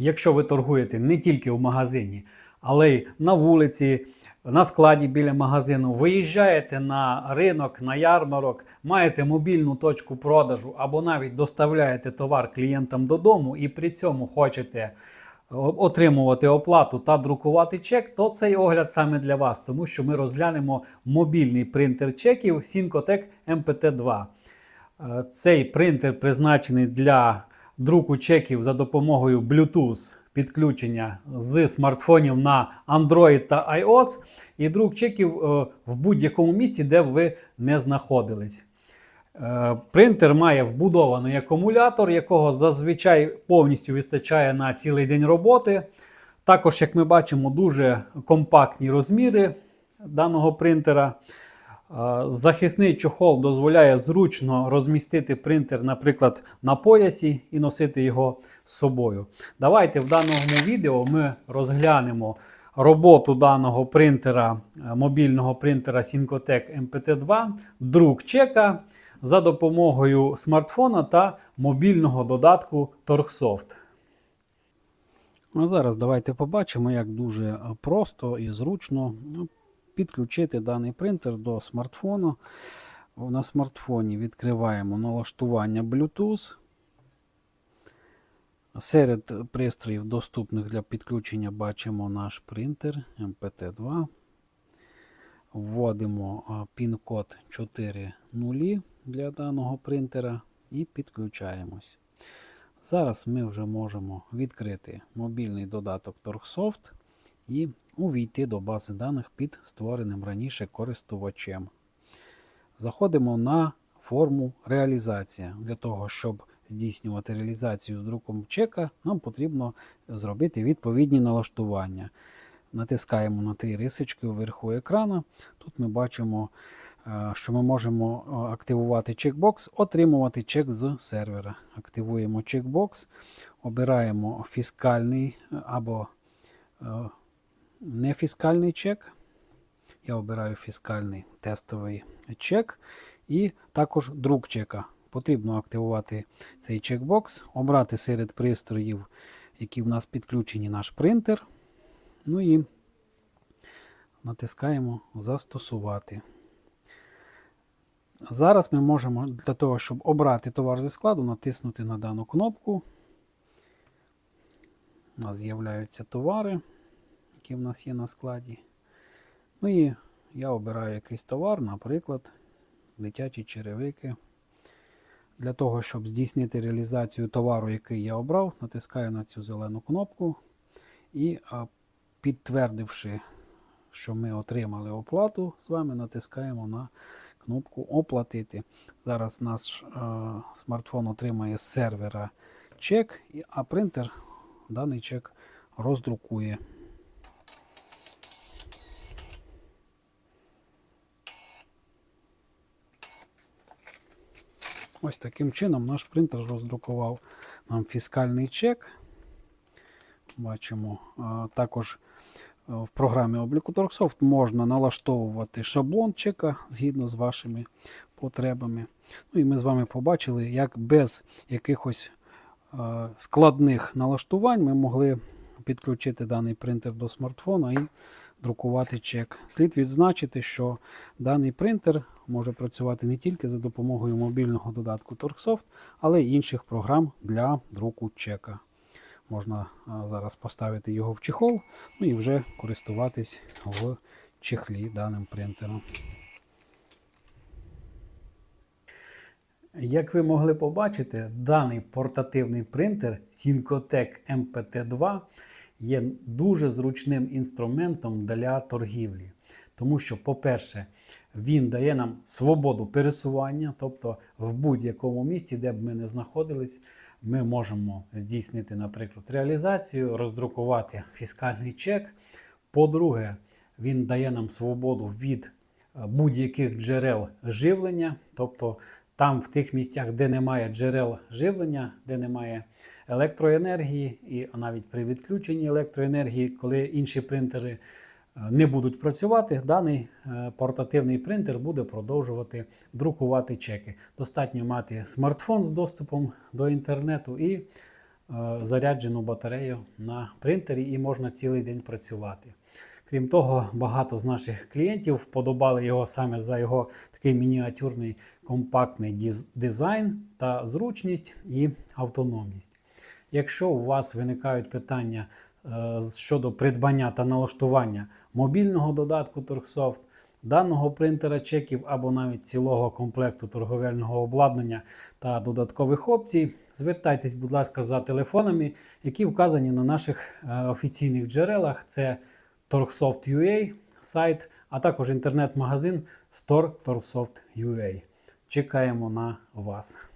якщо ви торгуєте не тільки в магазині, але й на вулиці, на складі біля магазину, виїжджаєте на ринок, на ярмарок, маєте мобільну точку продажу або навіть доставляєте товар клієнтам додому і при цьому хочете отримувати оплату та друкувати чек, то цей огляд саме для вас, тому що ми розглянемо мобільний принтер чеків Syncotec MPT2. Е, Цей принтер призначений для друку чеків за допомогою Bluetooth підключення з смартфонів на Android та iOS, і друк чеків е, в будь-якому місці, де б ви не знаходились. Е, Принтер має вбудований акумулятор, якого зазвичай повністю вистачає на цілий день роботи. Також, як ми бачимо, дуже компактні розміри даного принтера. Захисний чохол дозволяє зручно розмістити принтер, наприклад, на поясі і носити його з собою. Давайте в даному відео ми розглянемо роботу даного принтера, е, мобільного принтера Syncotec MPT2, друк чека за допомогою смартфона та мобільного додатку TorgSoft. А зараз давайте побачимо, як дуже е, просто і зручно ну, підключити даний принтер до смартфону. На смартфоні відкриваємо налаштування Bluetooth. Серед пристроїв, доступних для підключення, бачимо наш принтер MPT2. Вводимо пін-код 4.0 для даного принтера і підключаємось. Зараз ми вже можемо відкрити мобільний додаток TorgSoft і увійти до бази даних під створеним раніше користувачем. Заходимо на форму реалізація. Для того, щоб здійснювати реалізацію з друком чека, нам потрібно зробити відповідні налаштування. Натискаємо на три рисочки вверху екрана. Тут ми бачимо, е, що ми можемо е, активувати чекбокс, отримувати чек з сервера. Активуємо чекбокс, обираємо фіскальний е, або е, нефіскальний чек. Я обираю фіскальний тестовий чек і також друк чека. Потрібно активувати цей чекбокс, обрати серед пристроїв, які в нас підключені наш принтер. Ну і натискаємо Застосувати. Зараз ми можемо для того, щоб обрати товар зі складу, натиснути на дану кнопку. У нас з'являються товари, які в нас є на складі. Ну і я обираю якийсь товар, наприклад, дитячі черевики. Для того, щоб здійснити реалізацію товару, який я обрав, натискаю на цю зелену кнопку і підтвердивши, що ми отримали оплату, з вами натискаємо на кнопку Оплатити. Зараз наш смартфон отримає з сервера чек, а принтер даний чек роздрукує. Ось таким чином наш принтер роздрукував нам фіскальний чек. Бачимо, також в програмі обліку TorgSoft можна налаштовувати шаблон чека згідно з вашими потребами. Ну і ми з вами побачили, як без якихось складних налаштувань ми могли підключити даний принтер до смартфона і друкувати чек. Слід відзначити, що даний принтер може працювати не тільки за допомогою мобільного додатку TorgSoft, але й інших програм для друку чека. Можна зараз поставити його в чехол ну і вже користуватись в чехлі даним принтером. Як ви могли побачити, даний портативний принтер Syncotec MPT2 є дуже зручним інструментом для торгівлі. Тому що, по-перше, він дає нам свободу пересування, тобто в будь-якому місці, де б ми не знаходились, ми можемо здійснити, наприклад, реалізацію, роздрукувати фіскальний чек. По-друге, він дає нам свободу від е, будь-яких джерел живлення, тобто там, в тих місцях, де немає джерел живлення, де немає електроенергії, і навіть при відключенні електроенергії, коли інші принтери не будуть працювати, даний е, портативний принтер буде продовжувати друкувати чеки. Достатньо мати смартфон з доступом до інтернету і е, заряджену батарею на принтері і можна цілий день працювати. Крім того, багато з наших клієнтів вподобали його саме за його такий мініатюрний компактний дизайн та зручність і автономність. Якщо у вас виникають питання щодо придбання та налаштування мобільного додатку Торгсофт, даного принтера чеків або навіть цілого комплекту торговельного обладнання та додаткових опцій, звертайтесь, будь ласка, за телефонами, які вказані на наших е, офіційних джерелах. Це Torgsoft.ua, сайт, а також інтернет-магазин Store Torgsoft.ua. Чекаємо на вас.